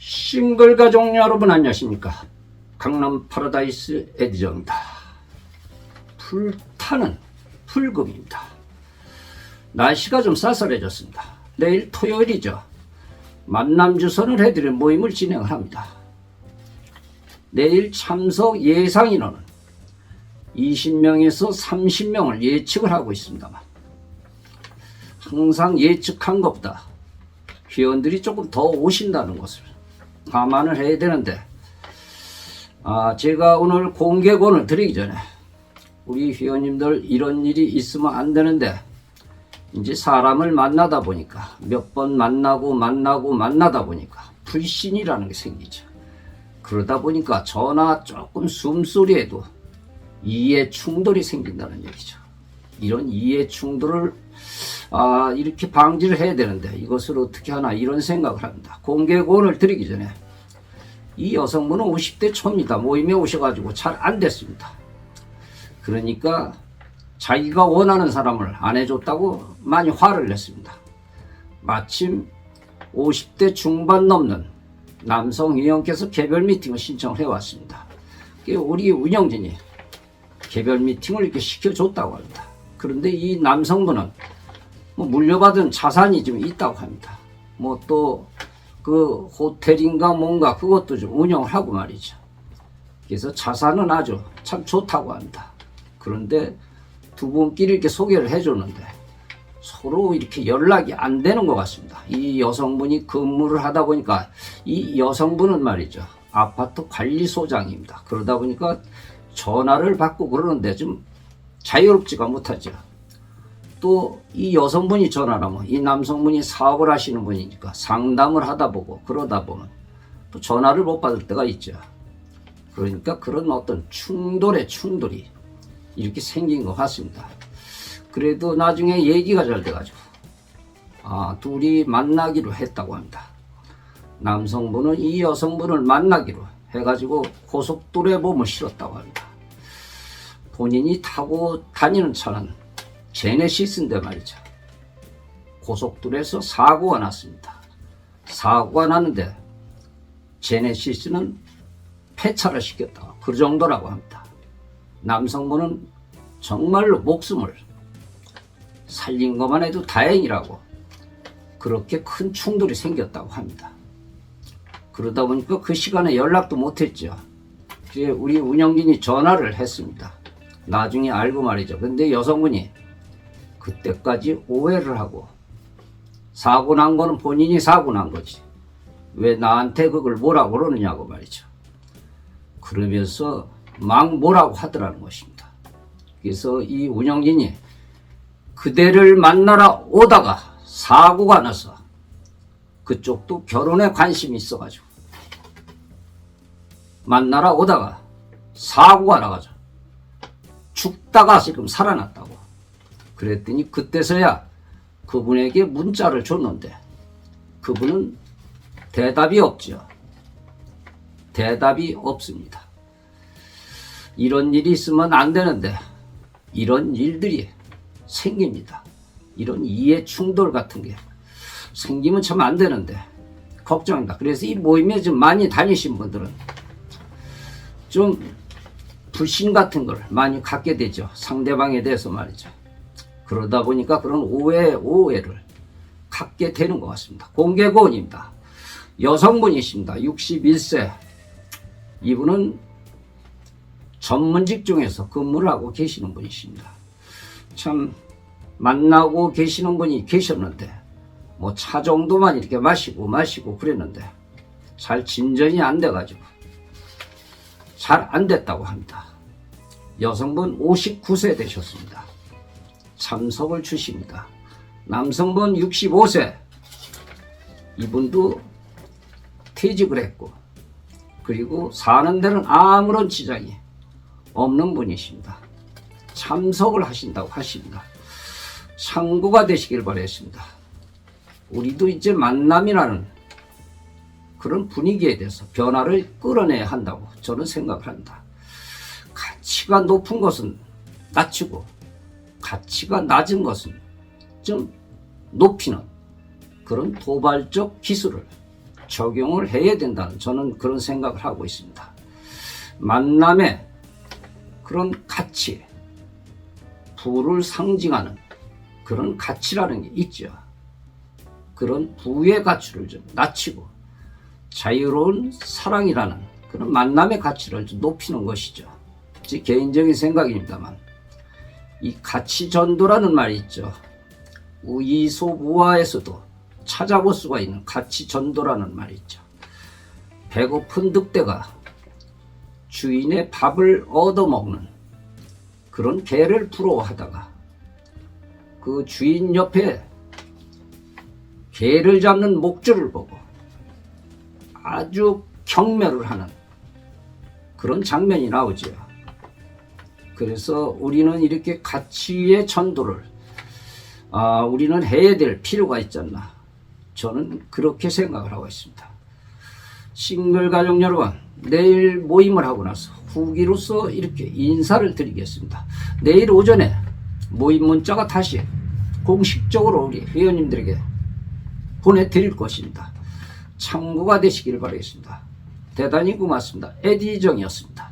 싱글 가족 여러분 안녕하십니까? 강남 파라다이스 에디저입니다. 불타는 불금입니다. 날씨가 좀 쌀쌀해졌습니다. 내일 토요일이죠. 만남 주선을 해드릴 모임을 진행을 합니다. 내일 참석 예상 인원은 20명에서 30명을 예측을 하고 있습니다만 항상 예측한 것보다 회원들이 조금 더 오신다는 것을 감안을 해야 되는데 아 제가 오늘 공개권을 드리기 전에 우리 회원님들 이런 일이 있으면 안 되는데 이제 사람을 만나다 보니까 몇 번 만나고 만나고 만나다 보니까 불신이라는 게 생기죠. 그러다 보니까 전화 조금 숨소리에도 이해 충돌이 생긴다는 얘기죠. 이런 이해 충돌을 아, 이렇게 방지를 해야 되는데 이것을 어떻게 하나 이런 생각을 합니다. 공개고를 드리기 전에 이 여성분은 50대 초입니다. 모임에 오셔가지고 잘 안 됐습니다. 그러니까 자기가 원하는 사람을 안 해줬다고 많이 화를 냈습니다. 마침 50대 중반 넘는 남성 의원께서 개별 미팅을 신청을 해왔습니다. 우리 운영진이 개별 미팅을 이렇게 시켜줬다고 합니다. 그런데 이 남성분은 뭐 물려받은 자산이 좀 있다고 합니다. 뭐 또 그 호텔인가 뭔가 그것도 좀 운영을 하고 말이죠. 그래서 자산은 아주 참 좋다고 합니다. 그런데 두 분끼리 이렇게 소개를 해줬는데 서로 이렇게 연락이 안 되는 것 같습니다. 이 여성분이 근무를 하다 보니까 이 여성분은 말이죠. 아파트 관리소장입니다. 그러다 보니까 전화를 받고 그러는데 좀 자유롭지가 못하죠. 또 이 여성분이 전화를 하면 이 남성분이 사업을 하시는 분이니까 상담을 하다 보고 그러다 보면 또 전화를 못 받을 때가 있죠. 그러니까 그런 어떤 충돌의 충돌이 이렇게 생긴 것 같습니다. 그래도 나중에 얘기가 잘 돼가지고 아 둘이 만나기로 했다고 합니다. 남성분은 이 여성분을 만나기로 해가지고 고속도로에 몸을 실었다고 합니다. 본인이 타고 다니는 차는 제네시스인데 말이죠. 고속도로에서 사고가 났습니다. 사고가 났는데 제네시스는 폐차를 시켰다. 그 정도라고 합니다. 남성분은 정말로 목숨을 살린 것만 해도 다행이라고 그렇게 큰 충돌이 생겼다고 합니다. 그러다 보니까 그 시간에 연락도 못했죠. 우리 운영진이 전화를 했습니다. 나중에 알고 말이죠. 근데 여성분이 그때까지 오해를 하고 사고 난 거는 본인이 사고 난 거지. 왜 나한테 그걸 뭐라고 그러느냐고 말이죠. 그러면서 막 뭐라고 하더라는 것입니다. 그래서 이 운영진이 그대를 만나러 오다가 사고가 나서 그쪽도 결혼에 관심이 있어가지고 만나러 오다가 사고가 나가지고 죽다가 지금 살아났다고 그랬더니 그때서야 그분에게 문자를 줬는데 그분은 대답이 없죠. 대답이 없습니다. 이런 일이 있으면 안 되는데 이런 일들이 생깁니다. 이런 이해 충돌 같은 게 생기면 참 안 되는데 걱정입니다. 그래서 이 모임에 좀 많이 다니신 분들은 좀 불신 같은 걸 많이 갖게 되죠. 상대방에 대해서 말이죠. 그러다 보니까 그런 오해, 오해를 갖게 되는 것 같습니다. 공개고원입니다. 여성분이십니다. 61세. 이분은 전문직 중에서 근무를 하고 계시는 분이십니다. 참 만나고 계시는 분이 계셨는데 뭐 차 정도만 이렇게 마시고 마시고 그랬는데 잘 진전이 안 돼가지고 잘 안 됐다고 합니다. 여성분 59세 되셨습니다. 참석을 주십니다. 남성분 65세 이분도 퇴직을 했고 그리고 사는 데는 아무런 지장이 없는 분이십니다. 참석을 하신다고 하십니다. 참고가 되시길 바랬습니다. 우리도 이제 만남이라는 그런 분위기에 대해서 변화를 끌어내야 한다고 저는 생각을 한다. 가치가 높은 것은 낮추고 가치가 낮은 것은 좀 높이는 그런 도발적 기술을 적용을 해야 된다는 저는 그런 생각을 하고 있습니다. 만남의 그런 가치, 부를 상징하는 그런 가치라는 게 있죠. 그런 부의 가치를 좀 낮추고 자유로운 사랑이라는 그런 만남의 가치를 좀 높이는 것이죠. 제 개인적인 생각입니다만 이 가치 전도라는 말이 있죠. 우이소부화에서도 찾아볼 수가 있는 가치 전도라는 말이 있죠. 배고픈 늑대가 주인의 밥을 얻어먹는 그런 개를 부러워하다가 그 주인 옆에 개를 잡는 목줄을 보고 아주 경멸을 하는 그런 장면이 나오죠. 그래서 우리는 이렇게 가치의 전도를 아, 우리는 해야 될 필요가 있지 않나. 저는 그렇게 생각을 하고 있습니다. 싱글 가족 여러분, 내일 모임을 하고 나서 후기로서 이렇게 인사를 드리겠습니다. 내일 오전에 모임 문자가 다시 공식적으로 우리 회원님들에게 보내드릴 것입니다. 참고가 되시길 바라겠습니다. 대단히 고맙습니다. 에디정이었습니다.